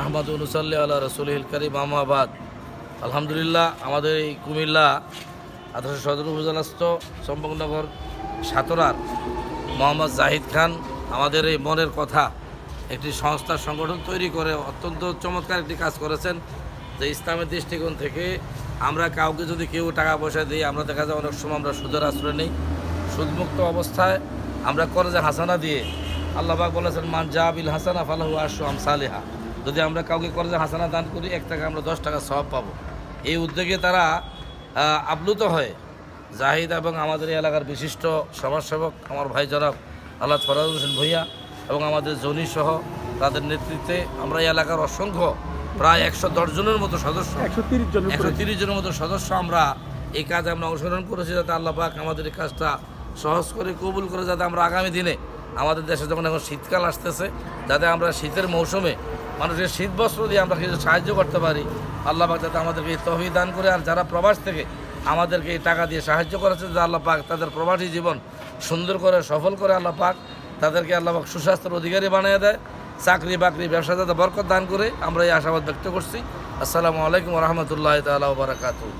আহমদ উনুসাল্লি আল্লাহ রসুল করিম আহমাবাদ আলহামদুলিল্লাহ, আমাদের এই কুমিল্লা আদর্শ সদর উপজেলাস্থ চম্পকনগর সাতরার মোহাম্মদ জাহিদ খান আমাদের এই মনের কথা একটি সংস্থা সংগঠন তৈরি করে, অত্যন্ত চমৎকার একটি কাজ করেছেন যে ইসলামের দৃষ্টিকোণ থেকে আমরা কাউকে যদি কেউ টাকা পয়সা দিই, আমরা দেখা যায় অনেক সময় আমরা সুদের আশ্রয় নেই। সুদমুক্ত অবস্থায় আমরা করজে হাসানা দিয়ে আল্লাহবাক বলেছেন, মান জাবিল হাসানা ফালাহু আশু আম সালেহা যদি আমরা কাউকে করজে হাসানা দান করি এক টাকা আমরা দশ টাকা সব পাবো। এই উদ্যোগে তারা আপ্লুত হয় জাহিদ এবং আমাদের এই এলাকার বিশিষ্ট সমাজসেবক আমার ভাই জনাব আল্লাহ ফরাজ হোসেন ভূঁইয়া এবং আমাদের জনি সহ তাদের নেতৃত্বে আমরা এই এলাকার অসংখ্য প্রায় একশো দশ জনের মতো সদস্য একশো তিরিশ জন একশো তিরিশ জনের মতো সদস্য আমরা এই কাজে আমরা অংশগ্রহণ করেছি যাতে আল্লাহ পাক আমাদের এই কাজটা সহজ করে কবুল করে যাতে আমরা আগামী দিনে আমাদের দেশে যখন এখন শীতকাল আসতেছে, যাতে আমরা শীতের মৌসুমে মানুষের শীত বস্ত্র দিয়ে আমরা কিছু সাহায্য করতে পারি, আল্লাহ পাক যাতে আমাদেরকে এই তহবিল দান করে। আর যারা প্রবাস থেকে আমাদেরকে এই টাকা দিয়ে সাহায্য করেছে যে আল্লাহ পাক তাদের প্রবাসী জীবন সুন্দর করে, সফল করে আল্লাহ পাক তাদেরকে আল্লাহ পাক সুস্বাস্থ্যের অধিকারী বানিয়ে দেয়, চাকরি বাকরি ব্যবসা যাতে বরকত দান করে। আমরা এই আশাবাদ ব্যক্ত করছি। আসসালামু আলাইকুম রহমতুল্লাহ তালা বারাকাতু